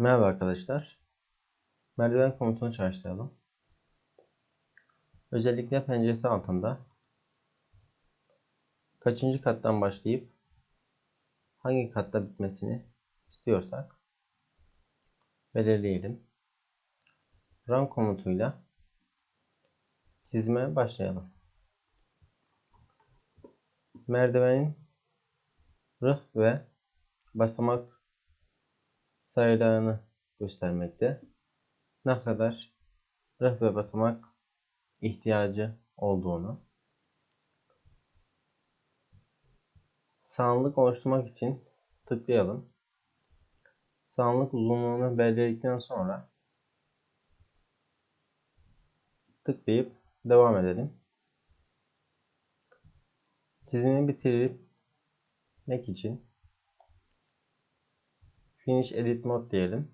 Merhaba arkadaşlar. Merdiven komutunu çalıştıralım. Özellikle penceresi altında kaçıncı kattan başlayıp hangi katta bitmesini istiyorsak belirleyelim. Run komutuyla çizmeye başlayalım. Merdivenin rıh ve basamak sayılarını göstermekte. Ne kadar rıh ve basamak ihtiyacı olduğunu. Sağlık oluşturmak için tıklayalım. Sağlık uzunluğunu belirledikten sonra tıklayıp devam edelim. Çizimi bitirmek için Finish Edit Mode diyelim.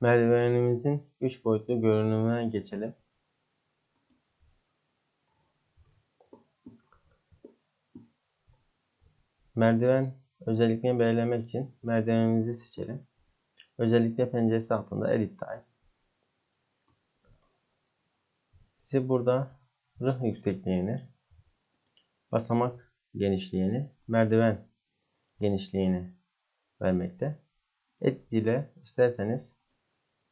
Merdivenimizin 3 boyutlu görünümüne geçelim. Merdiven özelliklerini belirlemek için merdivenimizi seçelim. Özellikle penceresi altında Edit Type. Size burada rıh yüksekliğini, basamak genişliğini, merdiven genişliğini vermekte. Et ile isterseniz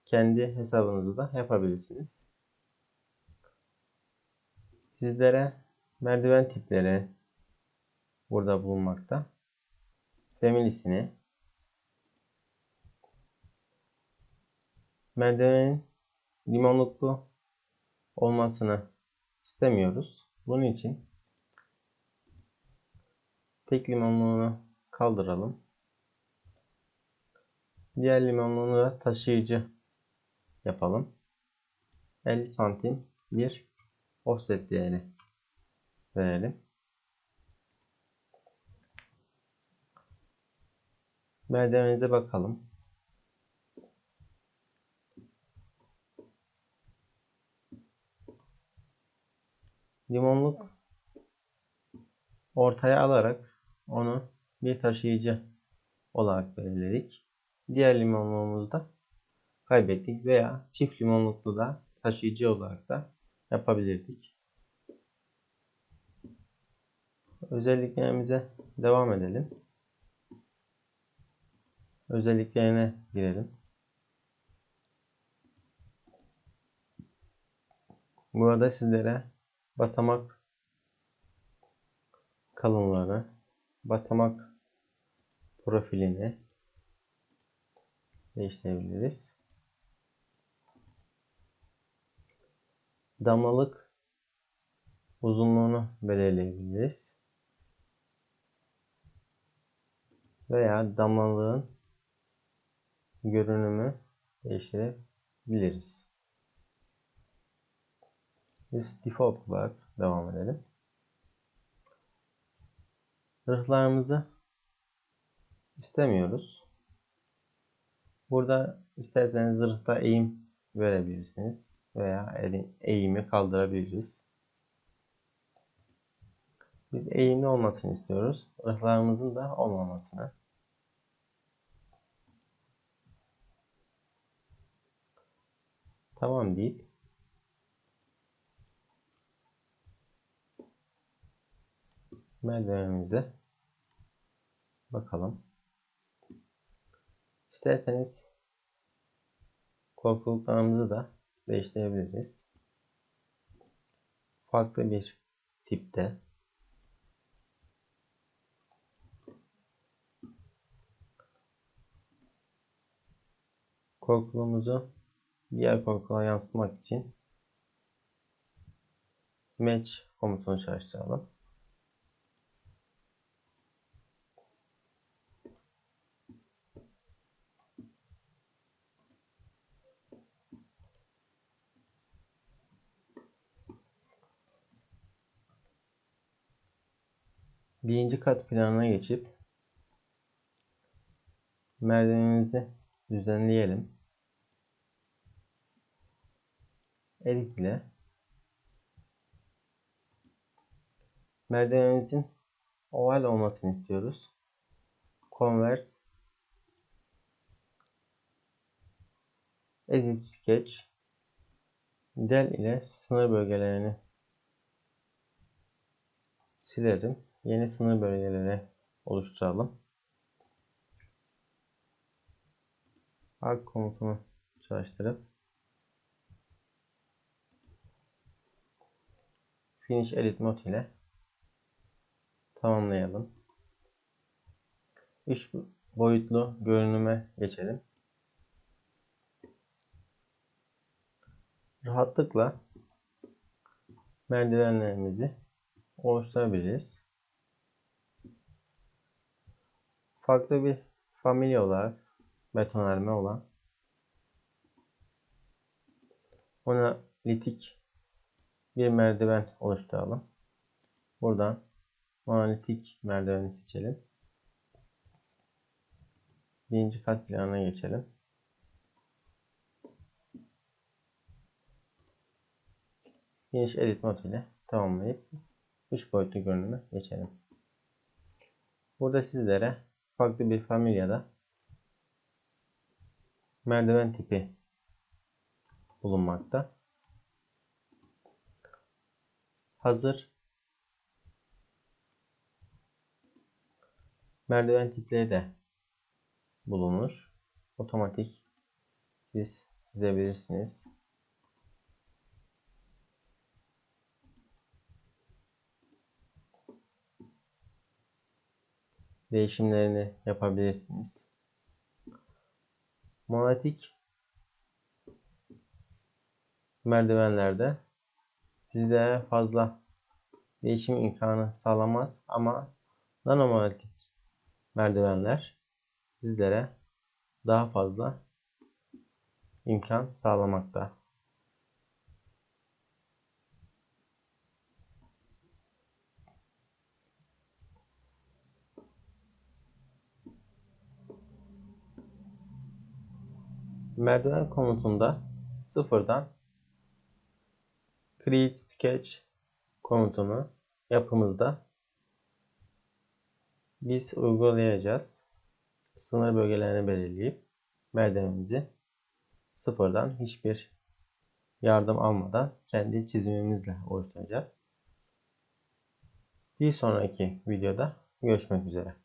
kendi hesabınızı da yapabilirsiniz. Sizlere merdiven tipleri burada bulunmakta. Family'sini merdivenin limonluklu olmasını istemiyoruz. Bunun için tek limonluğunu kaldıralım. Diğer limonluğunu da taşıyıcı yapalım. 50 santim bir offset değeri verelim. Merdivenimize bakalım. Limonluk ortaya alarak onu bir taşıyıcı olarak belirledik. Diğer limonluğumuzu da kaybettik veya çift limonluklu da taşıyıcı olarak da yapabilirdik. Özelliklerimize devam edelim. Özelliklerine girelim. Burada sizlere basamak kalınlığını, basamak profilini değiştirebiliriz. Damlalık uzunluğunu belirleyebiliriz. Veya damlalığın görünümü değiştirebiliriz. Biz default olarak devam edelim. Rıhlarımızı istemiyoruz. Burada isterseniz zırhta eğim verebilirsiniz veya eğimi kaldırabiliriz. Biz eğimli olmasını istiyoruz. Rıhlarımızın da olmamasını. Tamam deyip merdivenimize bakalım. İsterseniz korkuluklarımızı da değiştirebiliriz. Farklı bir tipte korkuluğumuzu diğer korkuluğa yansıtmak için match komutunu çalıştıralım. birinci kat planına geçip merdivenimizi düzenleyelim. Elik ile merdivenimizin oval olmasını istiyoruz. Convert Edit Sketch Del ile sınır bölgelerini silerim. Yeni sınır bölgeleri oluşturalım. Arc komutunu çalıştırıp Finish Edit Mode ile tamamlayalım. 3 boyutlu görünüme geçelim. Rahatlıkla merdivenlerimizi oluşturabiliriz. Farklı bir familya olarak betonarme olan monolitik bir merdiven oluşturalım. Buradan monolitik merdiveni seçelim. Birinci kat planına geçelim. Finish Edit Mode ile tamamlayıp 3 boyutlu görünüme geçelim. Burada sizlere farklı bir familyada merdiven tipi bulunmakta. Hazır merdiven tipleri de bulunur. Otomatik siz çizebilirsiniz. Değişimlerini yapabilirsiniz. Monotik merdivenlerde sizlere fazla değişim imkanı sağlamaz ama nanomonotik merdivenler sizlere daha fazla imkan sağlamakta. Merdiven komutunda sıfırdan create sketch komutunu yapımızda biz uygulayacağız sınır bölgelerini belirleyip merdivenimizi sıfırdan hiçbir yardım almadan kendi çizimimizle oluşturacağız. Bir sonraki videoda görüşmek üzere.